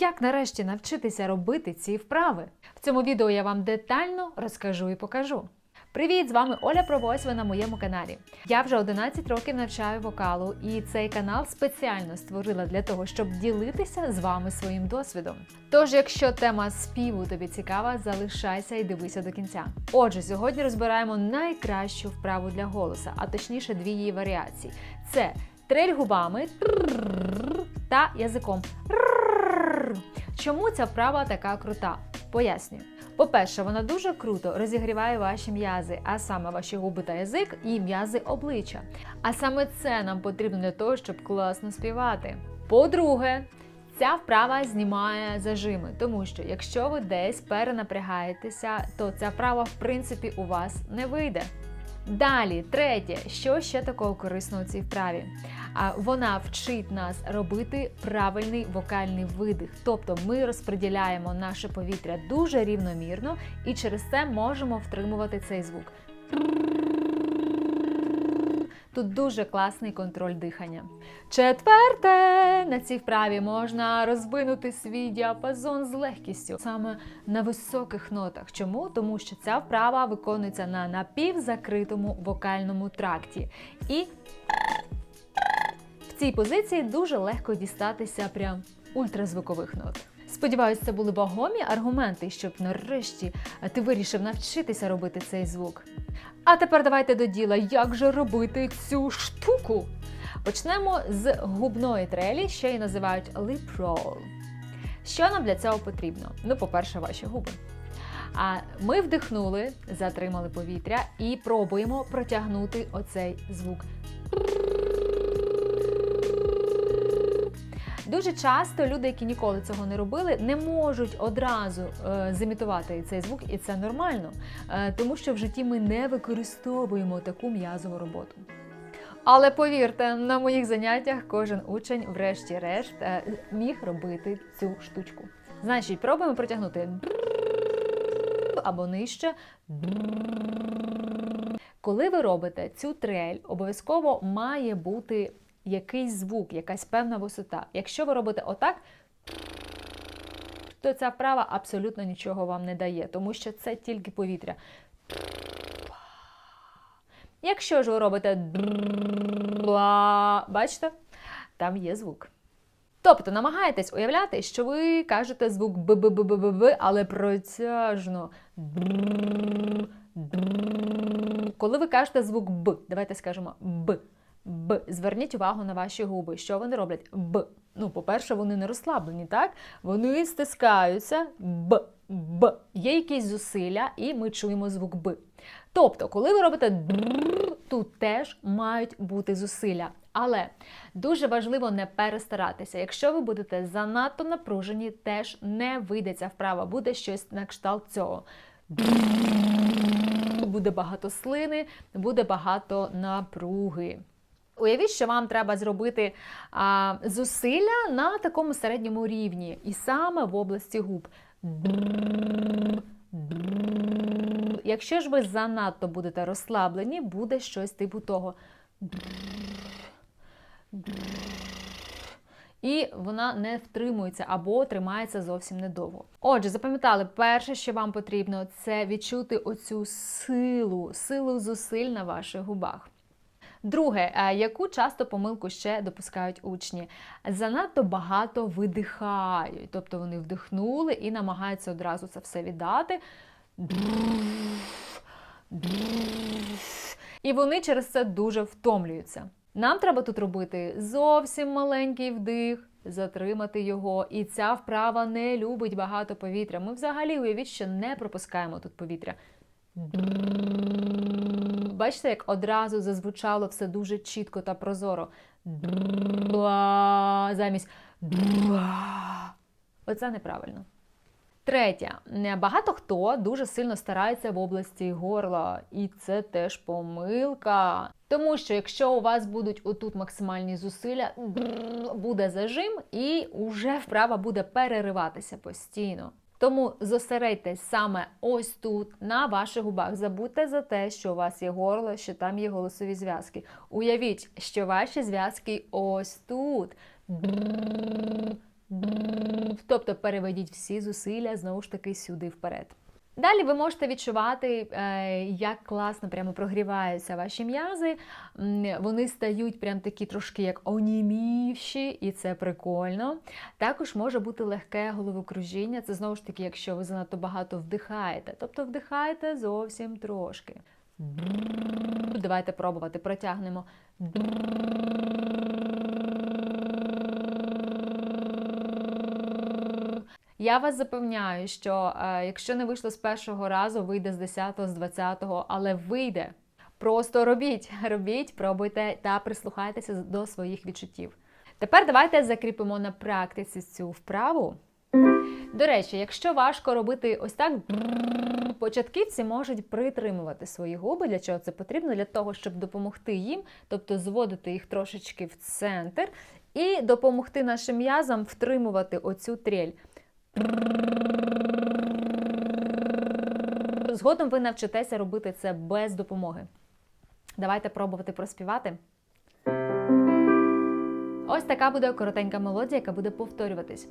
Як нарешті навчитися робити ці вправи? В цьому відео я вам детально розкажу і покажу. Привіт, з вами Оля Провось, ви на моєму каналі. Я вже 11 років навчаю вокалу, і цей канал спеціально створила для того, щоб ділитися з вами своїм досвідом. Тож, якщо тема співу тобі цікава, залишайся і дивися до кінця. Отже, сьогодні розбираємо найкращу вправу для голоса, а точніше дві її варіації: це трель губами та язиком. Чому ця вправа така крута? Пояснюю. По-перше, вона дуже круто розігріває ваші м'язи, а саме ваші губи та язик і м'язи обличчя. А саме це нам потрібно для того, щоб класно співати. По-друге, ця вправа знімає зажими, тому що якщо ви десь перенапрягаєтеся, то ця вправа в принципі у вас не вийде. Далі, третє, що ще такого корисного у цій вправі? А вона вчить нас робити правильний вокальний видих. Тобто ми розподіляємо наше повітря дуже рівномірно і через це можемо втримувати цей звук. Тут дуже класний контроль дихання. Четверте, на цій вправі можна розвинути свій діапазон з легкістю саме на високих нотах. Чому? Тому що ця вправа виконується на напівзакритому вокальному тракті. І цій позиції дуже легко дістатися прям ультразвукових нот. Сподіваюсь, це були вагомі аргументи, щоб нарешті ти вирішив навчитися робити цей звук. А тепер давайте до діла, як же робити цю штуку. Почнемо з губної трелі, що її називають lip roll. Що нам для цього потрібно? Ну, по-перше, ваші губи. А ми вдихнули, затримали повітря і пробуємо протягнути оцей звук. Дуже часто люди, які ніколи цього не робили, не можуть одразу е, зімітувати цей звук, і це нормально, е, тому що в житті ми не використовуємо таку м'язову роботу. Але повірте, на моїх заняттях кожен учень, врешті-решт, е, міг робити цю штучку. Значить, пробуємо протягнути або нижче. Коли ви робите цю трель, обов'язково має бути якийсь звук, якась певна висота. Якщо ви робите отак, то ця вправа абсолютно нічого вам не дає, тому що це тільки повітря. Якщо ж ви робите бачите, там є звук. Тобто намагаєтесь уявляти, що ви кажете звук б б б б б б але протяжно. Коли ви кажете звук Б, давайте скажемо Б. Зверніть увагу на ваші губи. Що вони роблять? Б. Ну, по-перше, вони не розслаблені, так? Вони стискаються Б. Б. Є якісь зусилля, і ми чуємо звук Б. Тобто, коли ви робите др, тут теж мають бути зусилля. Але дуже важливо не перестаратися. Якщо ви будете занадто напружені, теж не вийдеться вправо, буде щось на кшталт цього. Буде багато слини, буде багато напруги. Уявіть, що вам треба зробити а, зусилля на такому середньому рівні, і саме в області губ. Якщо ж ви занадто будете розслаблені, буде щось типу того. І вона не втримується або тримається зовсім недовго. Отже, запам'ятали, перше, що вам потрібно, це відчути оцю силу, силу зусиль на ваших губах. Друге, е, яку часто помилку ще допускають учні? Занадто багато видихають, тобто вони вдихнули і намагаються одразу це все віддати. І вони через це дуже втомлюються. Нам треба тут робити зовсім маленький вдих, затримати його. І ця вправа не любить багато повітря. Ми взагалі уявіть, що не пропускаємо тут повітря. Бачите, як одразу зазвучало все дуже чітко та прозоро. Замість Оце неправильно. Третє, багато хто дуже сильно старається в області горла, і це теж помилка. Тому що якщо у вас будуть отут максимальні зусилля, буде зажим, і вже вправа буде перериватися постійно. Тому зосередьтесь саме ось тут, на ваших губах. Забудьте за те, що у вас є горло, що там є голосові зв'язки. Уявіть, що ваші зв'язки ось тут. Тобто переведіть всі зусилля знову ж таки сюди вперед. Далі ви можете відчувати, е, як класно прямо прогріваються ваші м'язи. Вони стають прям такі трошки як онімівші, і це прикольно. Також може бути легке головокружіння. Це знову ж таки, якщо ви занадто багато вдихаєте. Тобто вдихаєте зовсім трошки. Давайте пробувати, протягнемо. Я вас запевняю, що е, якщо не вийшло з першого разу, вийде з 10-го, з 20-го, але вийде. Просто робіть, робіть, пробуйте та прислухайтеся до своїх відчуттів. Тепер давайте закріпимо на практиці цю вправу. До речі, якщо важко робити ось так, початківці можуть притримувати свої губи. Для чого це потрібно? Для того, щоб допомогти їм, тобто зводити їх трошечки в центр, і допомогти нашим м'язам втримувати оцю трель. Згодом ви навчитеся робити це без допомоги. Давайте пробувати проспівати. Ось така буде коротенька мелодія, яка буде повторюватись.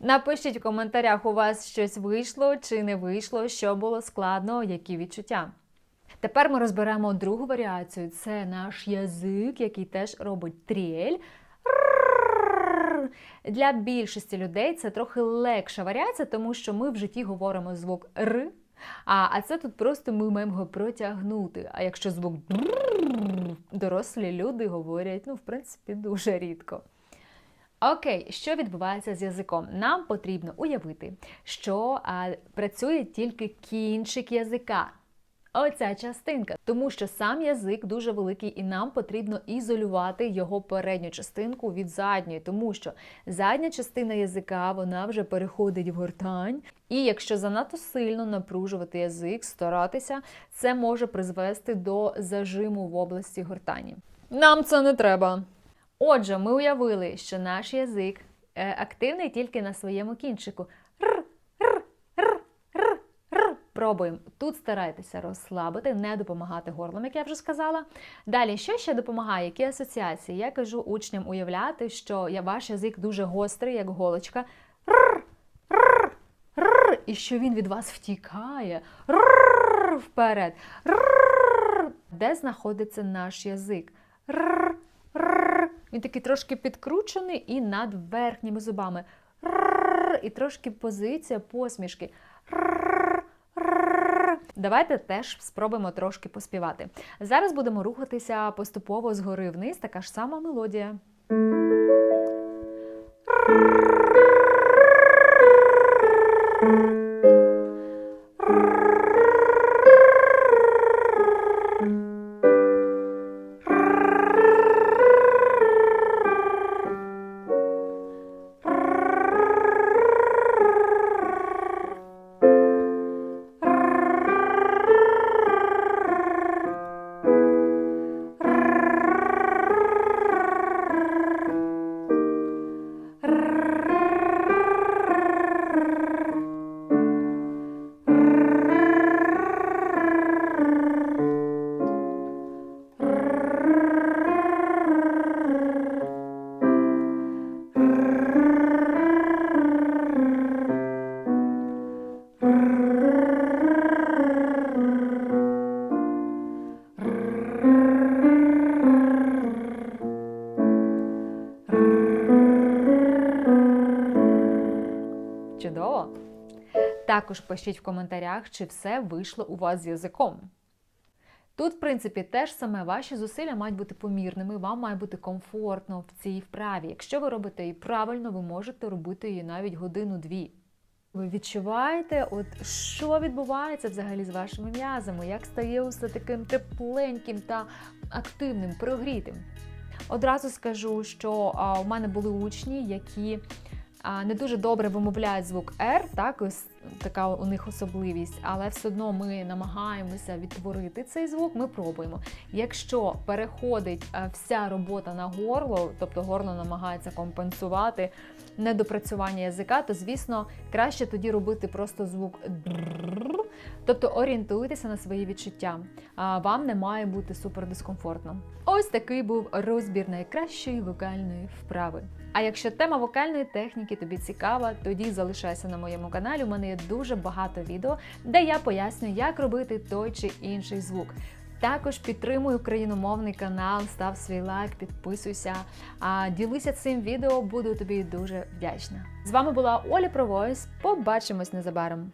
Напишіть в коментарях, у вас щось вийшло чи не вийшло, що було складно, які відчуття. Тепер ми розберемо другу варіацію. Це наш язик, який теж робить тріель. Для більшості людей це трохи легша варіація, тому що ми в житті говоримо звук Р. А а це тут просто ми маємо його протягнути. А якщо звук дорослі люди говорять, ну, в принципі, дуже рідко. Окей, що відбувається з язиком? Нам потрібно уявити, що а, працює тільки кінчик язика. Оця частинка, тому що сам язик дуже великий, і нам потрібно ізолювати його передню частинку від задньої, тому що задня частина язика вона вже переходить в гортань, і якщо занадто сильно напружувати язик, старатися, це може призвести до зажиму в області гортані. Нам це не треба. Отже, ми уявили, що наш язик е, активний тільки на своєму кінчику. Пробуємо. Тут старайтеся розслабити, не допомагати горлом, як я вже сказала. Далі, що ще допомагає? Які асоціації? Я кажу учням уявляти, що ваш язик дуже гострий, як голочка. Р, р, р, і що він від вас втікає. Р, вперед. Р, де знаходиться наш язик? Р, він такий трошки підкручений і над верхніми зубами. І трошки позиція посмішки. Давайте теж спробуємо трошки поспівати. Зараз будемо рухатися поступово згори вниз, така ж сама мелодія. Також пишіть в коментарях, чи все вийшло у вас з язиком. Тут, в принципі, теж саме ваші зусилля мають бути помірними, вам має бути комфортно в цій вправі. Якщо ви робите її правильно, ви можете робити її навіть годину-дві. Ви відчуваєте, от що відбувається взагалі з вашими м'язами, як стає усе таким тепленьким та активним, прогрітим. Одразу скажу, що а, у мене були учні, які а, не дуже добре вимовляють звук R, так ось така у них особливість, але все одно ми намагаємося відтворити цей звук. Ми пробуємо. Якщо переходить е, вся робота на горло, тобто горло намагається компенсувати недопрацювання язика, то звісно краще тоді робити просто звук тобто орієнтуйтеся на свої відчуття. Вам не має бути супер дискомфортно. Ось такий був розбір найкращої вокальної вправи. А якщо тема вокальної техніки тобі цікава, тоді залишайся на моєму каналі. У мене є дуже багато відео, де я пояснюю, як робити той чи інший звук. Також підтримуй україномовний канал, став свій лайк, підписуйся, а ділися цим відео, буду тобі дуже вдячна. З вами була Оля Провойс. Побачимось незабаром.